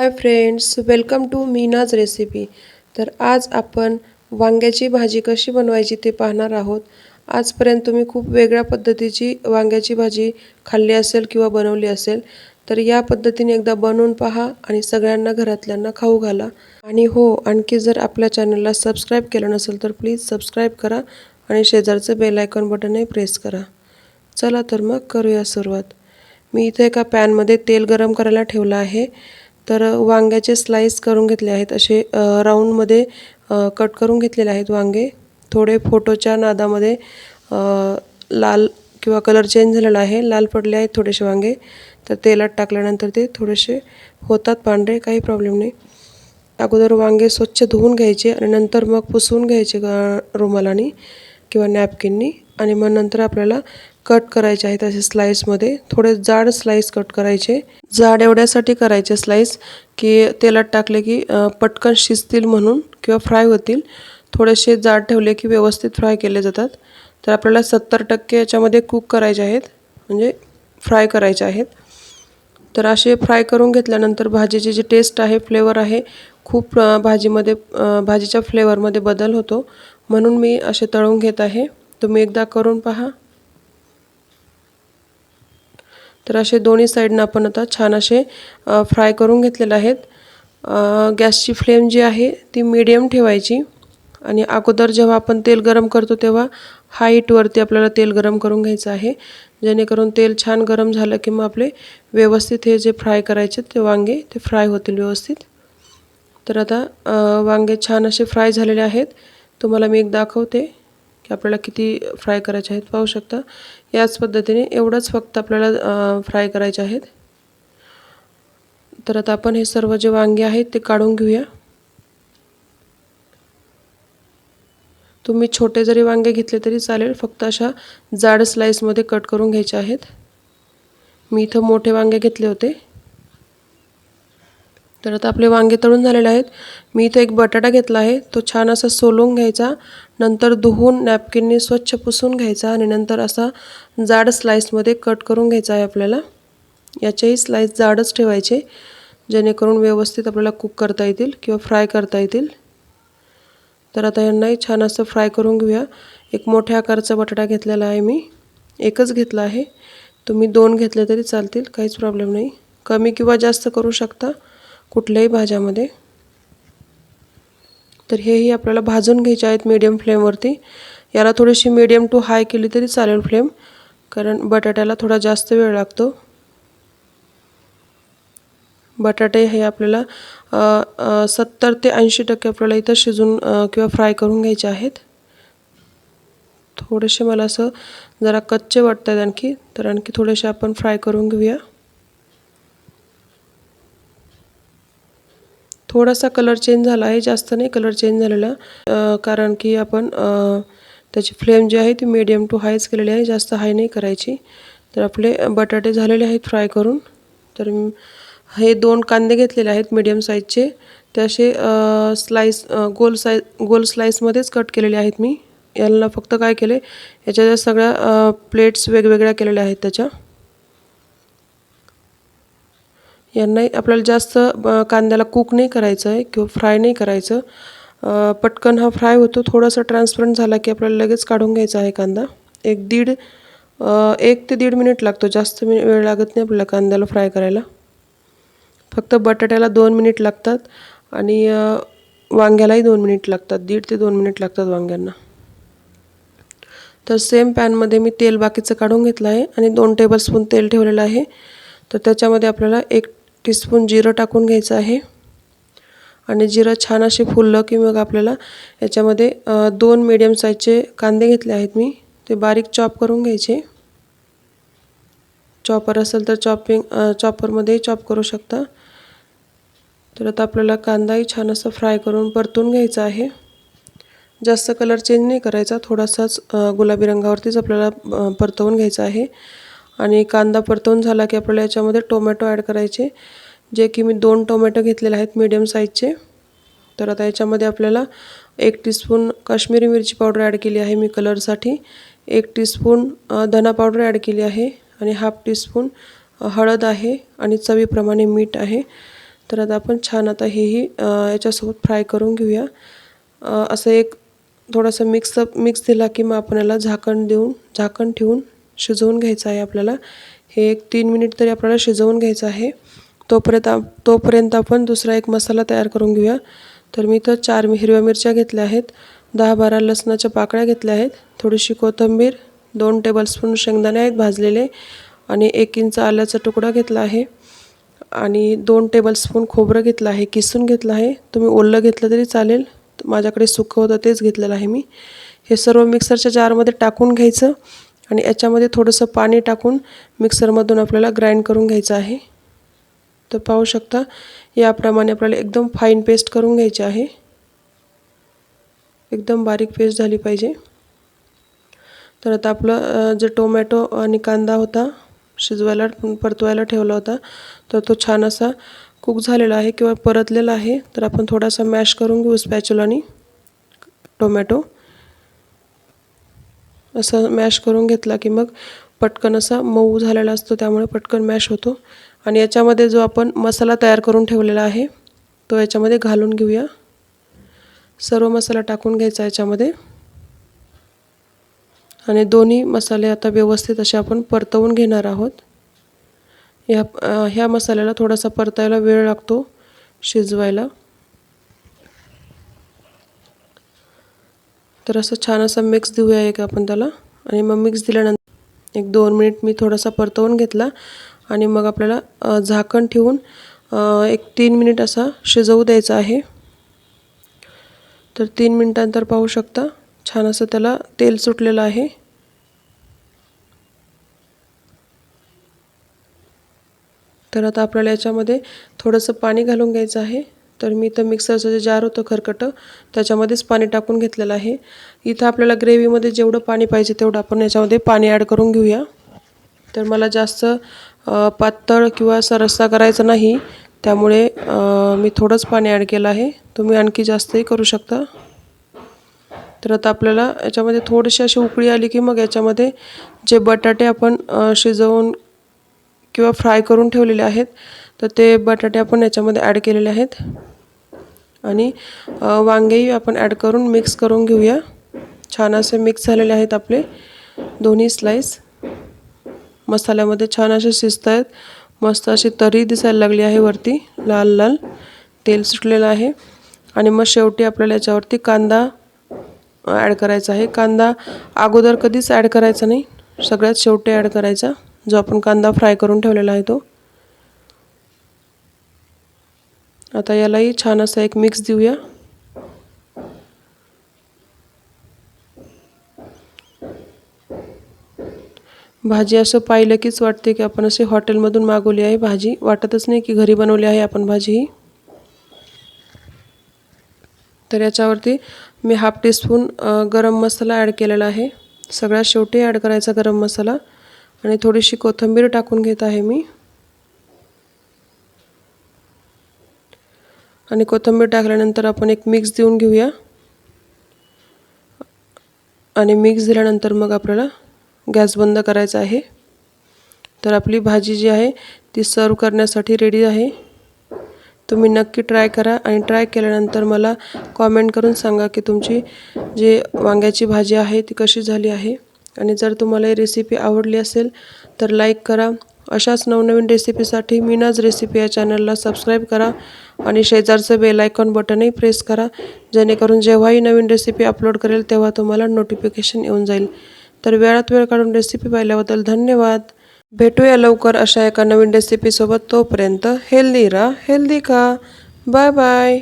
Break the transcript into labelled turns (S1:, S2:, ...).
S1: Hi friends welcome to Meena's recipe तर आज आपण वांग्याची भाजी कशी बनवायची ते पाहणार आहोत. आजपर्यंत तुम्ही खूप वेगळ्या पद्धतीची वांग्याची भाजी खाल्ली असेल किंवा बनवली असेल तर या पद्धतीने एकदा बनवून पहा आणि सगळ्यांना घरातल्यांना खाऊ घाला. आणि हो आणखी जर आपल्या चॅनलला सबस्क्राईब केलं नसेल तर प्लीज सबस्क्राईब करा आणि शेजारचं बेल आयकॉन बटनही प्रेस करा. चला तर मग करूया सुरुवात. मी इथे एका पॅनमध्ये तेल गरम करायला ठेवलं आहे. तर वांग्याचे स्लाईस करून घेतले आहेत. असे राऊंडमध्ये कट करून घेतलेले आहेत वांगे. थोडे फोटोच्या नादामध्ये लाल किंवा कलर चेंज झालेला आहे. लाल पडले आहेत थोडेसे वांगे. तर तेलात टाकल्यानंतर ते थोडेसे होतात. पांढरे काही प्रॉब्लेम नाही. अगोदर वांगे स्वच्छ धुवून घ्यायचे आणि नंतर मग पुसून घ्यायचे रुमालाने किंवा नॅपकिननी आणि मग नंतर आपल्याला कट करायचे आहेत असे स्लाईसमध्ये थोडे जाड स्लाईस कट करायचे. जाड एवढ्यासाठी करायचे स्लाईस की तेलात टाकले की पटकन शिजतील म्हणून किंवा फ्राय होतील. थोडेसे जाड ठेवले की व्यवस्थित फ्राय केले जातात. तर आपल्याला सत्तर टक्के याच्यामध्ये कुक करायचे आहेत. म्हणजे फ्राय करायचे आहेत. तर असे फ्राय करून घेतल्यानंतर भाजीची जी टेस्ट आहे फ्लेवर आहे खूप भाजीमध्ये भाजीच्या फ्लेवरमध्ये बदल होतो. म्हणून मी असे तळून घेत आहे. तुम्ही एकदा करून पहा. तर असे दोन्ही साईडनं आपण आता छान असे फ्राय करून घेतलेले आहेत. गॅसची फ्लेम जी आहे ती मीडियम ठेवायची आणि अगोदर जेव्हा आपण तेल गरम करतो तेव्हा हाईटवरती आपल्याला तेल गरम करून घ्यायचं आहे. जेणेकरून तेल छान गरम झालं की मग आपले व्यवस्थित हे जे फ्राय करायचे ते वांगे ते फ्राय होतील व्यवस्थित. तर आता वांगे छान असे फ्राय झालेले आहेत. तुम्हाला मी एक दाखवते. की आपल्याला किती फ्राय करायचे आहेत पाहू शकता. याच पद्धतीने एवढंच फक्त आपल्याला फ्राय करायचे आहेत. तर आता आपण हे सर्व जे वांगे आहेत ते काढून घेऊया. तुम्ही छोटे जरी वांगे घेतले तरी चालेल फक्त अशा जाड स्लाईसमध्ये कट करून घ्यायचे आहेत. मी इथं मोठे वांगे घेतले होते. तर आता आपले वांगे तळून झालेले आहेत. मी इथं एक बटाटा घेतला आहे. तो छान असा सोलून घ्यायचा. नंतर धुवून नॅपकिनने स्वच्छ पुसून घ्यायचा आणि नंतर असा जाड स्लाईसमध्ये कट करून घ्यायचा आहे आपल्याला. याचेही स्लाईस जाडच ठेवायचे जेणेकरून व्यवस्थित आपल्याला कुक करता येतील किंवा फ्राय करता येतील. तर आता यांनाही छान असं फ्राय करून घेऊया. एक मोठ्या आकाराचा बटाटा घेतलेला आहे मी. एकच घेतला आहे. तुम्ही दोन घेतले तरी चालतील काहीच प्रॉब्लेम नाही. कमी किंवा जास्त करू शकता. कुठल्याही भाज्यामध्ये. तर हेही आपल्याला भाजून घ्यायचे आहेत मीडियम फ्लेमवरती याला थोडीशी मीडियम टू हाय केली तरी चालेल फ्लेम कारण बटाट्याला थोडा जास्त वेळ लागतो. बटाटे हे आपल्याला सत्तर ते ऐंशी टक्के आपल्याला इथं शिजून किंवा फ्राय करून घ्यायचे आहेत. थोडेसे मला असं जरा कच्चे वाटत आहेत आणखी तर आणखी थोडेसे आपण फ्राय करून घेऊया. थोडासा कलर चेंज झाला आहे जास्त नाही कलर चेंज झालेला. कारण की आपण त्याची फ्लेम जी आहे ती मीडियम टू हायच केलेली आहे जास्त हाय नाही करायची. तर आपले बटाटे झालेले आहेत फ्राय करून. तर हे दोन कांदे घेतलेले आहेत मीडियम साईजचे ते असे स्लाईस गोल साईज गोल स्लाईसमध्येच कट केलेले आहेत मी. याला फक्त काय केले याच्या ज्या सगळ्या प्लेट्स वेगवेगळ्या केलेल्या आहेत त्याच्या. यांनाही आपल्याला जास्त कांद्याला कुक नाही करायचं आहे किंवा फ्राय नाही करायचं. पटकन हा फ्राय होतो. थोडासा ट्रान्सपरंट झाला की आपल्याला लगेच काढून घ्यायचा आहे कांदा. एक दीड एक ते दीड मिनिट लागतो. जास्त मी वेळ लागत नाही आपल्याला कांद्याला फ्राय करायला. फक्त बटाट्याला दोन मिनिट लागतात आणि वांग्यालाही दोन मिनिट लागतात. दीड ते दोन मिनिट लागतात वांग्यांना. तर सेम पॅनमध्ये मी तेल बाकीचं काढून घेतलं आहे आणि दोन टेबलस्पून तेल ठेवलेलं आहे. तर त्याच्यामध्ये आपल्याला एक टीस्पून जिरं टाकून घ्यायचं आहे. आणि जिरं छान असे फुललं की मग आपल्याला याच्यामध्ये दोन मीडियम साईजचे कांदे घेतले आहेत मी. ते बारीक चॉप करून घ्यायचे. चॉपर असेल तर चॉपिंग चॉपरमध्येही चॉप करू शकता. तर आता आपल्याला कांदाही छान असं फ्राय करून परतून घ्यायचा आहे. जास्त कलर चेंज नाही करायचा. थोडासाच गुलाबी रंगावरतीच आपल्याला परतवून घ्यायचा आहे. आणि कांदा परतवून झाला की आपल्याला याच्यामध्ये टोमॅटो ॲड करायचे. जे की मी दोन टोमॅटो घेतलेले आहेत मीडियम साईजचे तर आता याच्यामध्ये आपल्याला एक टीस्पून काश्मीरी मिरची पावडर ॲड केली आहे मी कलरसाठी. एक टीस्पून धना पावडर ॲड केली आहे आणि हाफ टीस्पून हळद आहे आणि चवीप्रमाणे मीठ आहे. तर आता आपण छान आता हेही याच्यासोबत फ्राय करून घेऊया. असं एक थोडासा मिक्सअप मिक्स दिला की मग आपण याला झाकण देऊन झाकण ठेवून शिजवून घ्यायचं आहे आपल्याला. हे एक तीन मिनिट तरी आपल्याला शिजवून घ्यायचं आहे. तोपर्यंत तोपर्यंत आपण दुसरा एक मसाला तयार करून घेऊया. तर मी इथं चार हिरव्या मिरच्या घेतल्या आहेत. दहा बारा लसणाच्या पाकळ्या घेतल्या आहेत. थोडीशी कोथिंबीर दोन टेबलस्पून शेंगदाणे आहेत भाजलेले आणि एक इंच आल्याचा तुकडा घेतला आहे. आणि दोन टेबलस्पून खोबरं घेतलं आहे किसून घेतलं आहे. तुम्ही ओलं घेतलं तरी चालेल. माझ्याकडे सुकं होतं तेच घेतलेलं आहे मी. हे सर्व मिक्सरच्या जारमध्ये टाकून घ्यायचं. आणि याच्यामध्ये थोडंसं पाणी टाकून मिक्सरमधून आपल्याला ग्राइंड करून घ्यायचं आहे. तर पाहू शकता याप्रमाणे आपल्याला एकदम फाईन पेस्ट करून घ्यायची आहे. एकदम बारीक पेस्ट झाली पाहिजे. तर आता आपलं जे टोमॅटो आणि कांदा होता शिजवायला परतवायला ठेवला होता तर तो छान असा कुक झालेला आहे किंवा परतलेला आहे. तर आपण थोडासा मॅश करून घेऊ स्पॅच्युलानी टोमॅटो असं मॅश करून घेतला की मग पटकन असा मऊ झालेला असतो त्यामुळे पटकन मॅश होतो. आणि याच्यामध्ये जो आपण मसाला तयार करून ठेवलेला आहे तो याच्यामध्ये घालून घेऊया. सर्व मसाला टाकून घ्यायचा याच्यामध्ये. आणि दोन्ही मसाले आता व्यवस्थित असे आपण परतवून घेणार आहोत. ह्या ह्या मसाल्याला थोडासा परतायला वेळ लागतो शिजवायला. तर असं छान असं मिक्स देऊया एक आपण त्याला. आणि मग मिक्स दिल्यानंतर एक दोन मिनिट मी थोडासा परतवून घेतला. आणि मग आपल्याला झाकण ठेवून एक तीन मिनिट असा शिजवू द्यायचा आहे. तर तीन मिनिटांतर पाहू शकता छान असं त्याला तेल सुटलेलं आहे. तर आता आपल्याला याच्यामध्ये थोडंसं पाणी घालून घ्यायचं आहे. तर मी इथं मिक्सरचं जे जार होतं खरकटं त्याच्यामध्येच पाणी टाकून घेतलेलं आहे. इथं आपल्याला ग्रेव्हीमध्ये जेवढं पाणी पाहिजे तेवढं आपण याच्यामध्ये पाणी ॲड करून घेऊया. तर मला जास्त पातळ किंवा असा रस्सा करायचा नाही. त्यामुळे मी थोडंच पाणी ॲड केलं आहे. तुम्ही आणखी जास्तही करू शकता. तर आता आपल्याला याच्यामध्ये थोडीशी अशी उकळी आली की मग याच्यामध्ये जे बटाटे आपण शिजवून किंवा फ्राय करून ठेवलेले आहेत तर ते बटाटे आपण याच्यामध्ये ॲड केलेले आहेत. आणि वांगेही आपण ॲड करून मिक्स करून घेऊया. छान असे मिक्स झालेले आहेत आपले. दोन्ही स्लाईस मसाल्यामध्ये छान असे शिजत आहेत. मस्त अशी तरी दिसायला लागली आहे वरती. लाल लाल. तेल सुटलेलं आहे. आणि मग शेवटी आपल्याला याच्यावरती कांदा ॲड करायचा आहे. कांदा अगोदर कधीच ॲड करायचा नाही. सगळ्यात शेवटी ॲड करायचा जो आपण कांदा फ्राय करून ठेवलेला आहे तो. आता यालाही छान असा एक मिक्स देऊया. भाजी असं पाहिलं कीच वाटते की आपण असे हॉटेलमधून मागवली आहे. भाजी वाटतच नाही की घरी बनवली आहे आपण भाजी ही. तर याच्यावरती मी हाफ टीस्पून गरम मसाला ॲड केलेला आहे. सगळ्यात शेवटी ॲड करायचा गरम मसाला. आणि थोडीशी कोथिंबीर टाकून घेत आहे मी. आणि कोथिंबीर टाकल्यानंतर आपण एक मिक्स देऊन घेऊया. आणि मिक्स दिल्यानंतर मग आपल्याला गॅस बंद करायचा आहे. तर आपली भाजी जी आहे ती सर्व करण्यासाठी रेडी आहे. तुम्ही नक्की ट्राय करा आणि ट्राय केल्यानंतर मला कॉमेंट करून सांगा की तुमची जी वांग्याची भाजी आहे ती कशी झाली आहे. आणि जर तुम्हाला ही रेसिपी आवडली असेल तर लाईक करा. अशाच नवनवीन रेसिपीसाठी मीनाज रेसिपी या चॅनलला सबस्क्राईब करा आणि शेजारचं बेल आयकॉन बटनही प्रेस करा जेणेकरून जेव्हाही नवीन रेसिपी अपलोड करेल तेव्हा तुम्हाला नोटिफिकेशन येऊन जाईल. तर वेळात वेळ काढून रेसिपी पाहिल्याबद्दल धन्यवाद. भेटूया लवकर अशा एका नवीन रेसिपीसोबत तोपर्यंत हेल्दी राहा हेल्दी खा. Bye bye